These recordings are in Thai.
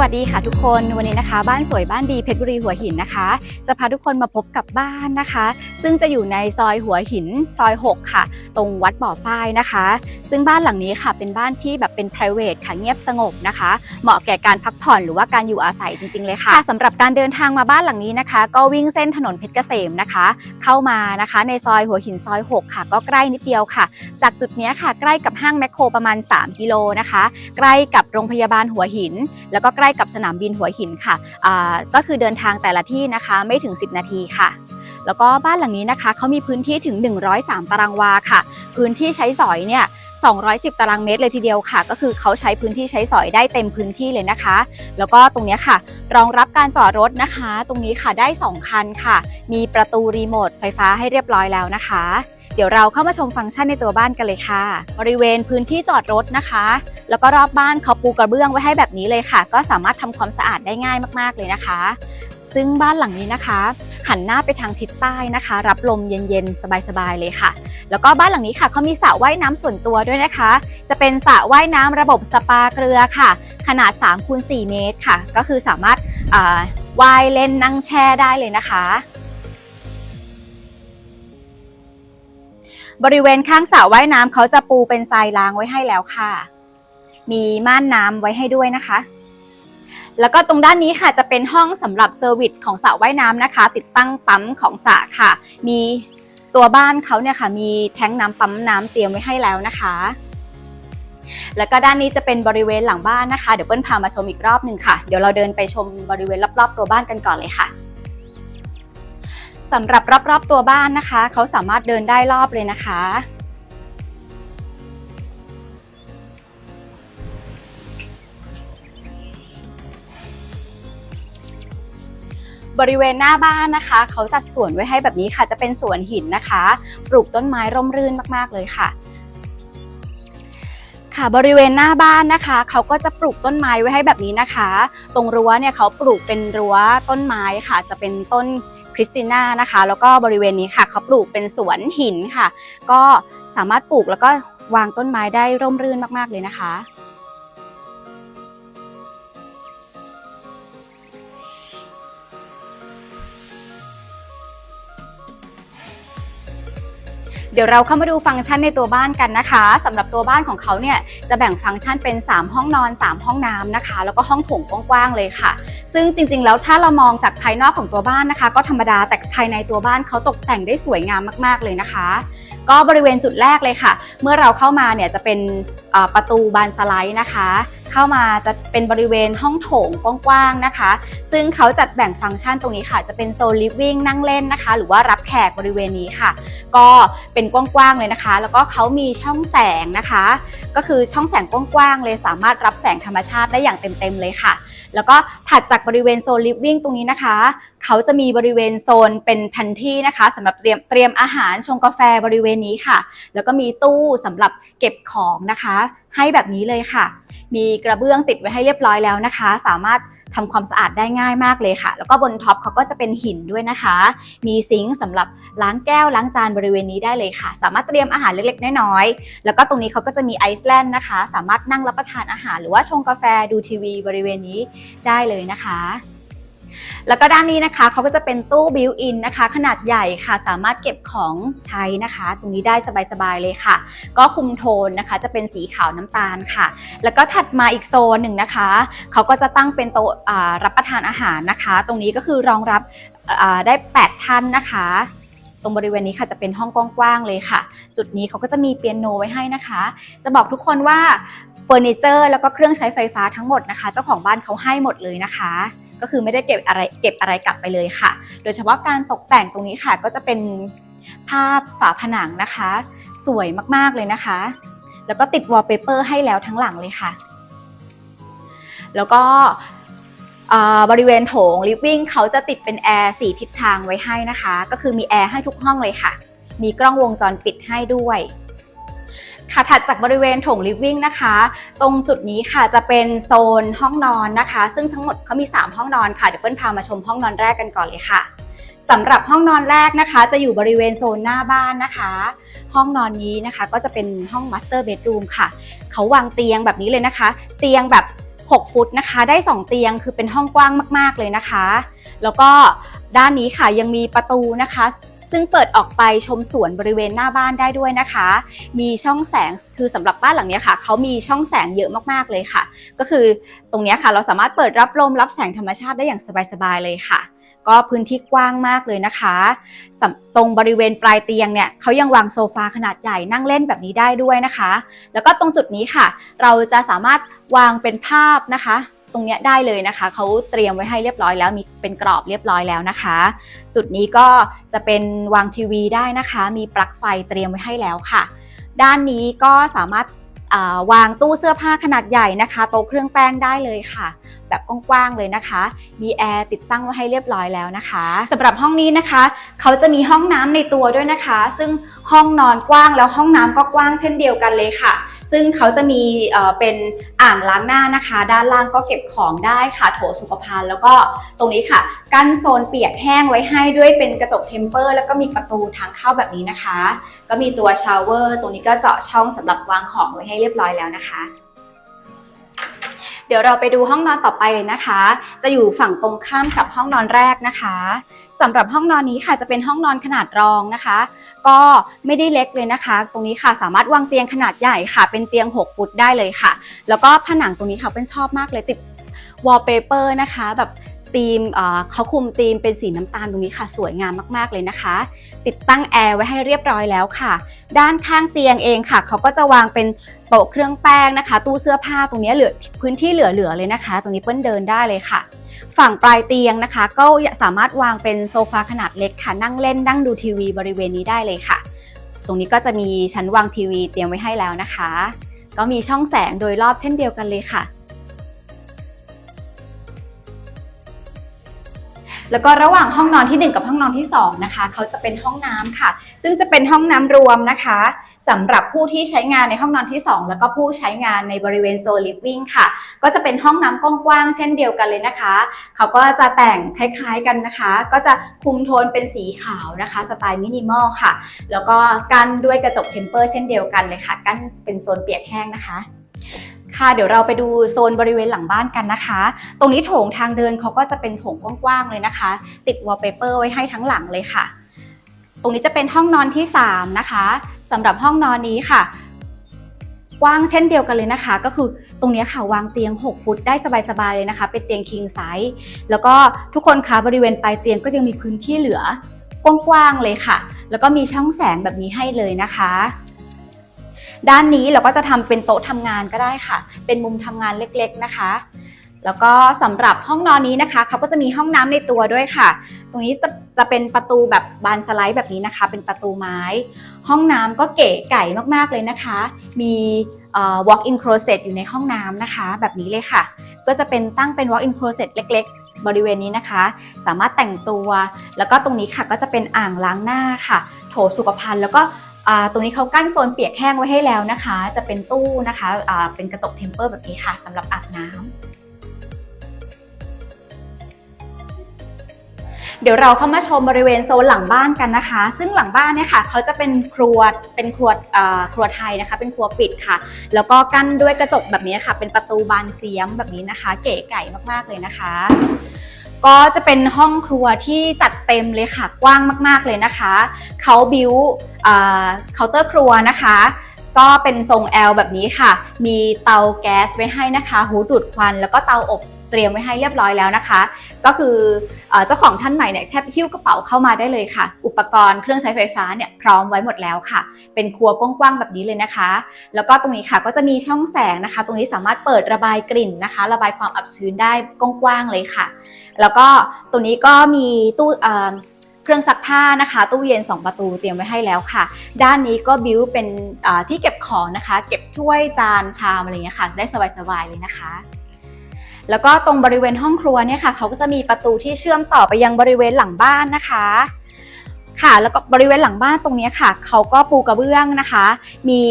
วัสดีค่ะทุกคนวันนี้นะคะ บ้านสวยบ้านดีเพชรบุรีหัวหินนะคะ จะพาทุกคนมาพบกับบ้านนะคะ ซึ่งจะอยู่ในซอยหัวหินซอย 6 ค่ะ ตรงวัดบ่อฝ้ายนะคะ ซึ่งบ้านหลังนี้ค่ะ เป็นบ้านที่แบบเป็น p r i v a t ค่ะเงียบสงบนะคะ เหมาะแก่การพักผ่อนหรือว่าการอยู่อาศัยจริง ๆ เลยค่ะสำหรับการเดินทางมาบ้านหลังนี้นะคะ ก็วิ่งเส้นถนนเพชรเกษมนะคะ เข้ามานะคะ ในซอยหัวหินซอย 6 ค่ะ ก็ใกล้นิดเดียวค่ะ จากจุดนี้ค่ะ ใกล้กับห้างแมคโครประมาณ 3 กิโลนะคะ ใกล้กับโรงพยาบาลหัวหิน แล้วก็ใกล้กับสนามบินหัวหินค่ะก็คือเดินทางแต่ละที่นะคะไม่ถึง 10 นาทีค่ะแล้วก็บ้านหลังนี้นะคะเขามีพื้นที่ถึง 103 ตารางวาค่ะ พื้นที่ใช้สอยเนี่ย 210 ตารางเมตรเลยทีเดียวค่ะ ก็คือเขาใช้พื้นที่ใช้สอยได้เต็มพื้นที่เลยนะคะ แล้วก็ตรงนี้ค่ะ รองรับการจอดรถนะคะ ตรงนี้ค่ะได้ 2 คันค่ะ มีประตูรีโมทไฟฟ้าให้เรียบร้อยแล้วนะคะ เดี๋ยวเราเข้ามาชมฟังก์ชันในตัวบ้านกันเลยค่ะ บริเวณพื้นที่จอดรถนะคะ แล้วก็รอบบ้านเขาปูกระเบื้องไว้ให้แบบนี้เลยค่ะ ก็สามารถทำความสะอาดได้ง่ายมากๆเลยนะคะ ซึ่งบ้านหลังนี้นะคะ หันหน้าไปทางทิศใต้นะคะ รับลมเย็นๆสบายๆเลยค่ะ แล้วก็บ้านหลังนี้ค่ะเขามีสระว่ายน้ำส่วนตัวด้วยนะคะ จะเป็นสระว่ายน้ำระบบสปาเกลือค่ะ ขนาด3คูณ4เมตรค่ะ ก็คือสามารถว่ายเล่นนั่งแช่ได้เลยนะคะ บริเวณข้างสระว่ายน้ำเขาจะปูเป็นทรายล้างไว้ให้แล้วค่ะ มีม่านน้ำไว้ให้ด้วยนะคะ แล้วก็ตรงด้านนี้ค่ะจะเป็นห้องสำหรับเซอร์วิสของสระว่ายน้ำนะคะ ติดตั้งปั๊มของสระค่ะ มีตัวบ้านเขาเนี่ยค่ะ มีแท้งน้ำปั๊มน้ำเตรียมไว้ให้แล้วนะคะ แล้วก็ด้านนี้จะเป็นบริเวณหลังบ้านนะคะ เดี๋ยวเปิ้ลพามาชมอีกรอบหนึ่งค่ะ เดี๋ยวเราเดินไปชมบริเวณรอบๆตัวบ้านกันก่อนเลยค่ะ สำหรับรอบๆตัวบ้านนะคะ เขาสามารถเดินได้รอบเลยนะคะ บริเวณหน้าบ้านนะคะ เขาจัดสวนไว้ให้แบบนี้ค่ะ จะเป็นสวนหินนะคะ ปลูกต้นไม้ร่มรื่นมากๆเลยค่ะ ค่ะบริเวณหน้าบ้านนะคะ เขาก็จะปลูกต้นไม้ไว้ให้แบบนี้นะคะ ตรงรั้วเนี่ยเขาปลูกเป็นรั้วต้นไม้ค่ะ จะเป็นต้นคริสติน่านะคะ แล้วก็บริเวณนี้ค่ะ เขาปลูกเป็นสวนหินค่ะ ก็สามารถปลูกแล้วก็วางต้นไม้ได้ร่มรื่นมากๆเลยนะคะ ดี๋ยวเราเข้ามาดูฟังก์ชันในตัวบ้านกันนะคะสำหรับตัวบ้านของเขาเนี่ยจะแบ่งฟังก์ชันเป็น 3 ห้องนอน 3 ห้องน้ำนะคะ แล้วก็ห้องโถงกว้างๆเลยค่ะ ซึ่งจริงๆ แล้วถ้าเรามองจากภายนอกของตัวบ้านนะคะ ก็ธรรมดาแต่ภายในตัวบ้านเขาตกแต่งได้สวยงามมากๆเลยนะคะ ก็บริเวณจุดแรกเลยค่ะ เมื่อเราเข้ามาเนี่ยจะเป็นประตูบานสไลด์นะคะ เข้ามาจะเป็นบริเวณห้องโถงกว้างๆนะคะ ซึ่งเขาจัดแบ่งฟังก์ชันตรงนี้ค่ะ จะเป็นโซนลิฟวิ่งนั่งเล่นนะคะ หรือว่ารับแขกบริเวณนี้ค่ะ ก็เป็นกว้างๆเลยนะคะ แล้วก็เขามีช่องแสงนะคะ ก็คือช่องแสงกว้างๆเลยสามารถรับแสงธรรมชาติได้อย่างเต็มๆเลยค่ะ แล้วก็ถัดจากบริเวณโซนลิฟวิ่งตรงนี้นะคะ เขาจะมีบริเวณโซนเป็นแพนที่นะคะสำหรับเตรียมเตรียมอาหารชงกาแฟบริเวณนี้ค่ะ แล้วก็มีตู้สำหรับเก็บของนะคะ ให้แบบนี้เลยค่ะ มีกระเบื้องติดไว้ให้เรียบร้อยแล้วนะคะ สามารถทำความสะอาดได้ง่ายมากเลยค่ะ แล้วก็บนท็อปเขาก็จะเป็นหินด้วยนะคะ มีซิงค์สำหรับล้างแก้วล้างจานบริเวณนี้ได้เลยค่ะ สามารถเตรียมอาหารเล็กๆ น้อยๆ แล้วก็ตรงนี้เขาก็จะมีไอซ์แลนด์นะคะ สามารถนั่งรับประทานอาหาร หรือว่าชงกาแฟดูทีวีบริเวณนี้ได้เลยนะคะ แล้วก็ด้านนี้นะคะเขาก็จะเป็นตู้บิวอินนะคะ ขนาดใหญ่ค่ะ สามารถเก็บของใช้นะคะ ตรงนี้ได้สบายๆเลยค่ะ ก็คุมโทนนะคะ จะเป็นสีขาวน้ำตาลค่ะ แล้วก็ถัดมาอีกโซนหนึ่งนะคะเขาก็จะตั้งเป็นโต๊ะรับประทานอาหารนะคะ ตรงนี้ก็คือรองรับได้ 8 ท่านนะคะตรงบริเวณนี้ค่ะจะเป็นห้องกว้างๆเลยค่ะ จุดนี้เขาก็จะมีเปียโนไว้ให้นะคะ จะบอกทุกคนว่าเฟอร์นิเจอร์แล้วก็เครื่องใช้ไฟฟ้าทั้งหมดนะคะ เจ้าของบ้านเขาให้หมดเลยนะคะ ก็คือไม่ได้เก็บอะไรเก็บอะไรกลับไปเลยค่ะ โดยเฉพาะการตกแต่งตรงนี้ค่ะ ก็จะเป็นภาพฝาผนังนะคะ สวยมากๆเลยนะคะ แล้วก็ติดวอลเปเปอร์ให้แล้วทั้งหลังเลยค่ะ แล้วก็บริเวณโถงลิฟวิ่งเขาจะติดเป็นแอร์สี่ทิศทางไว้ให้นะคะ ก็คือมีแอร์ให้ทุกห้องเลยค่ะ มีกล้องวงจรปิดให้ด้วย ค่ะถัดจากบริเวณโถงลิฟวิ่งนะคะ ตรงจุดนี้ค่ะจะเป็นโซนห้องนอนนะคะ ซึ่งทั้งหมดเขามี 3 ห้องนอนค่ะเดี๋ยวเปิ้ลพามาชมห้องนอนแรกกันก่อนเลยค่ะสำหรับห้องนอนแรกนะคะ จะอยู่บริเวณโซนหน้าบ้านนะคะ ห้องนอนนี้นะคะก็จะเป็นห้อง Master Bedroom ค่ะ เขาวางเตียงแบบนี้เลยนะคะ เตียงแบบ 6 ฟุตนะคะ ได้ 2 เตียงคือเป็นห้องกว้างมาก ๆ เลยนะคะ แล้วก็ด้านนี้ค่ะยังมีประตูนะคะ ซึ่งเปิดออกไปชมสวนบริเวณหน้าบ้านได้ด้วยนะคะ มีช่องแสงคือสำหรับบ้านหลังนี้ค่ะเขามีช่องแสงเยอะมากๆเลยค่ะ ก็คือตรงนี้ค่ะเราสามารถเปิดรับลมรับแสงธรรมชาติได้อย่างสบายๆเลยค่ะก็พื้นที่กว้างมากเลยนะคะ ตรงบริเวณปลายเตียงเนี่ยเขายังวางโซฟาขนาดใหญ่นั่งเล่นแบบนี้ได้ด้วยนะคะ แล้วก็ตรงจุดนี้ค่ะ เราจะสามารถวางเป็นภาพนะคะ ตรงนี้ได้เลยนะคะ เขาเตรียมไว้ให้เรียบร้อยแล้วมีเป็นกรอบเรียบร้อยแล้วนะคะ จุดนี้ก็จะเป็นวางทีวีได้นะคะ มีปลั๊กไฟเตรียมไว้ให้แล้วค่ะ ด้านนี้ก็สามารถ วางตู้เสื้อผ้าขนาดใหญ่นะคะโต๊ะเครื่องแป้งได้เลยค่ะ แบบกว้างๆเลยนะคะ มีแอร์ติดตั้งไว้ให้เรียบร้อยแล้วนะคะสำหรับห้องนี้นะคะ เขาจะมีห้องน้ำในตัวด้วยนะคะ ซึ่งห้องนอนกว้างแล้วห้องน้ำก็กว้างเช่นเดียวกันเลยค่ะ ซึ่งเขาจะมีเป็นอ่างล้างหน้านะคะ ด้านล่างก็เก็บของได้ค่ะโถสุขภัณฑ์แล้วก็ตรงนี้ค่ะ กั้นโซนเปียกแห้งไว้ให้ด้วยเป็นกระจกเทมเปอร์ แล้วก็มีประตูทางเข้าแบบนี้นะคะ ก็มีตัวชาวเวอร์ตรงนี้ก็เจาะช่องสำหรับวางของไว้ให้เรียบร้อยแล้วนะคะ เดี๋ยวเราไปดูห้องนอนต่อไปเลยนะคะ จะอยู่ฝั่งตรงข้ามกับห้องนอนแรกนะคะสำหรับห้องนอนนี้ค่ะจะเป็นห้องนอนขนาดรองนะคะ ก็ไม่ได้เล็กเลยนะคะ ตรงนี้ค่ะสามารถวางเตียงขนาดใหญ่ค่ะ เป็นเตียง 6 ฟุตได้เลยค่ะ แล้วก็ผนังตรงนี้ค่ะเป็นชอบมากเลยติดวอลเปเปอร์นะคะ แบบ ธีมเขาคุมธีมเป็นสีน้ำตาลตรงนี้ค่ะ สวยงามมากๆเลยนะคะ ติดตั้งแอร์ไว้ให้เรียบร้อยแล้วค่ะ ด้านข้างเตียงเองค่ะเขาก็จะวางเป็นโต๊ะเครื่องแป้งนะคะ ตู้เสื้อผ้าตรงนี้เหลือพื้นที่เหลือๆเลยนะคะ ตรงนี้เปิ้ลเดินได้เลยค่ะ ฝั่งปลายเตียงนะคะ ก็สามารถวางเป็นโซฟาขนาดเล็กค่ะ นั่งเล่นนั่งดูทีวีบริเวณนี้ได้เลยค่ะ ตรงนี้ก็จะมีชั้นวางทีวีเตรียมไว้ให้แล้วนะคะ ก็มีช่องแสงโดยรอบเช่นเดียวกันเลยค่ะ แล้วก็ระหว่างห้องนอนที่ 1 กับห้องนอนที่2นะคะเขาจะเป็นห้องน้ำค่ะ ซึ่งจะเป็นห้องน้ำรวมนะคะสำหรับผู้ที่ใช้งานในห้องนอนที่ 2 แล้วก็ผู้ใช้งานในบริเวณโซลิฟวิ่งค่ะ ก็จะเป็นห้องน้ำกว้างๆเช่นเดียวกันเลยนะคะ เขาก็จะแต่งคล้าย ๆกันนะคะ ก็จะคุมโทนเป็นสีขาวนะคะ สไตล์มินิมอลค่ะ แล้วก็กั้นด้วยกระจกเทมเปอร์เช่นเดียวกันเลยค่ะ กั้นเป็นโซนเปียกแห้งนะคะ ค่ะเดี๋ยวเราไปดูโซนบริเวณหลังบ้านกันนะคะ ตรงนี้โถงทางเดินเขาก็จะเป็นโถงกว้างๆเลยนะคะ ติดวอลเปเปอร์ไว้ให้ทั้งหลังเลยค่ะ ตรงนี้จะเป็นห้องนอนที่ 3 นะคะสำหรับห้องนอนนี้ค่ะ กว้างเช่นเดียวกันเลยนะคะ ก็คือตรงนี้ค่ะวางเตียง 6 ฟุตได้สบายๆเลยนะคะ เป็นเตียง king size แล้วก็ทุกคนคะบริเวณปลายเตียงก็ยังมีพื้นที่เหลือกว้างๆเลยค่ะ แล้วก็มีช่องแสงแบบนี้ให้เลยนะคะ ด้านนี้เราก็จะทำเป็นโต๊ะทำงานก็ได้ค่ะ เป็นมุมทำงานเล็กๆนะคะ แล้วก็สำหรับห้องนอนนี้นะคะเขาก็จะมีห้องน้ำในตัวด้วยค่ะ ตรงนี้จะเป็นประตูแบบบานสไลด์แบบนี้นะคะ เป็นประตูไม้ ห้องน้ำก็เก๋ไก่มากๆเลยนะคะ มี walk in closet อยู่ในห้องน้ำนะคะ แบบนี้เลยค่ะ ก็จะเป็นตั้งเป็น walk in closet เล็กๆบริเวณนี้นะคะ สามารถแต่งตัว แล้วก็ตรงนี้ค่ะก็จะเป็นอ่างล้างหน้าค่ะ โถสุขภัณฑ์แล้วก็ ตรงนี้เขากั้นโซนเปียกแห้งไว้ให้แล้วนะคะ จะเป็นตู้นะคะเป็นกระจกเทมเปอร์แบบนี้ค่ะสำหรับอาบน้ำเดี๋ยวเราเข้ามาชมบริเวณโซนหลังบ้านกันนะคะ ซึ่งหลังบ้านเนี่ยค่ะเขาจะเป็นครัวเป็นครัวครัวไทยนะคะ เป็นครัวปิดค่ะ แล้วก็กั้นด้วยกระจกแบบนี้ค่ะ เป็นประตูบานเสียมแบบนี้นะคะ เก๋ไก่มากๆเลยนะคะ ก็จะเป็นห้องครัวที่จัดเต็มเลยค่ะกว้างมาก ๆเลยนะคะ เขาบิวเคาน์เตอร์ครัวนะคะ ก็เป็นทรง L แบบนี้ค่ะ มีเตาแก๊สไว้ให้นะคะ หูดูดควัน แล้วก็เตาอบเตรียมไว้ให้เรียบร้อยแล้วนะคะ ก็คือเอ่อเจ้าของท่านใหม่เนี่ยแทบหิ้วกระเป๋าเข้ามาได้เลยค่ะ อุปกรณ์เครื่องใช้ไฟฟ้าเนี่ยพร้อมไว้หมดแล้วค่ะ เป็นครัวกว้างๆแบบนี้เลยนะคะ แล้วก็ตรงนี้ค่ะก็จะมีช่องแสงนะคะ ตรงนี้สามารถเปิดระบายกลิ่นนะคะ ระบายความอับชื้นได้กว้างๆเลยค่ะ แล้วก็ตรงนี้ก็มีตู้ เครื่องซักผ้านะคะตู้เย็น 2 ประตูเตรียมไว้ให้แล้วค่ะ ด้านนี้ก็บิวเป็นที่เก็บของนะคะ เก็บถ้วยจานชามอะไรเงี้ยค่ะ ได้สบายๆเลยนะคะแล้วก็ตรงบริเวณห้องครัวเนี่ยค่ะเขาก็จะมีประตูที่เชื่อมต่อไปยังบริเวณหลังบ้านนะคะ ค่ะแล้วก็บริเวณหลังบ้านตรงนี้ค่ะเขาก็ปูกระเบื้องนะคะ มี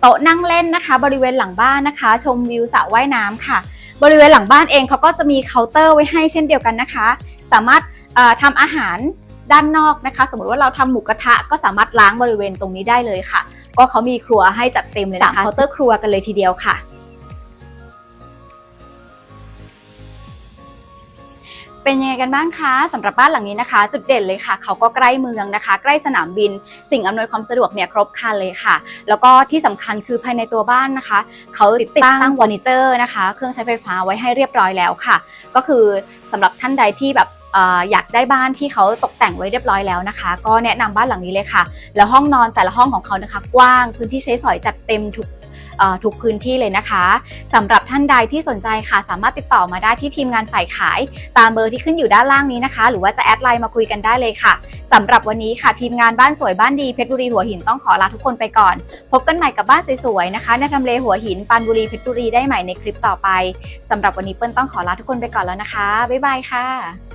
โต๊ะนั่งเล่นนะคะ บริเวณหลังบ้านนะคะ ชมวิวสระว่ายน้ำค่ะ บริเวณหลังบ้านเองเขาก็จะมีเคาน์เตอร์ไว้ให้เช่นเดียวกันนะคะ สามารถเอ่อทำอาหาร ด้านนอกนะคะ สมมติว่าเราทำหมูกระทะก็สามารถล้างบริเวณตรงนี้ได้เลยค่ะ ก็เขามีครัวให้จัดเต็มเลยนะคะเคาน์เตอร์ครัวกันเลยทีเดียวค่ะเป็นยังไงกันบ้างคะสำหรับบ้านหลังนี้นะคะ จุดเด่นเลยค่ะ เขาก็ใกล้เมืองนะคะ ใกล้สนามบิน สิ่งอำนวยความสะดวกเนี่ยครบครันเลยค่ะ แล้วก็ที่สำคัญคือภายในตัวบ้านนะคะ เขาติดตั้งเฟอร์นิเจอร์นะคะ เครื่องใช้ไฟฟ้าไว้ให้เรียบร้อยแล้วค่ะ ก็คือสำหรับท่านใดที่แบบเอยากได้บ้านที่เขาตกแต่งไว้เรียบร้อยแล้วนะคะ ก็แนะนำบ้านหลังนี้เลยค่ะ แล้วห้องนอนแต่ละห้องของเขานะคะ กว้างพื้นที่ใช้สอยจัดเต็มทุกทุกพื้นที่เลยนะคะสำหรับท่านใดที่สนใจค่ะ สามารถติดต่อมาได้ที่ทีมงานฝ่ายขาย ตามเบอร์ที่ขึ้นอยู่ด้านล่างนี้นะคะ หรือว่าจะแอดไลน์มาคุยกันได้เลยค่ะสำหรับวันนี้ค่ะ ทีมงานบ้านสวยบ้านดีเพชรบุรีหัวหินต้องขอลาทุกคนไปก่อน พบกันใหม่กับบ้านสวยๆนะคะในทำเลหัวหินปานบุรีเพชรบุรีได้ใหม่ในคลิปต่อไปสำหรับวันนี้เปิ้ลต้องขอลาทุกคนไปก่อนแล้วนะคะบ๊ายบายค่ะ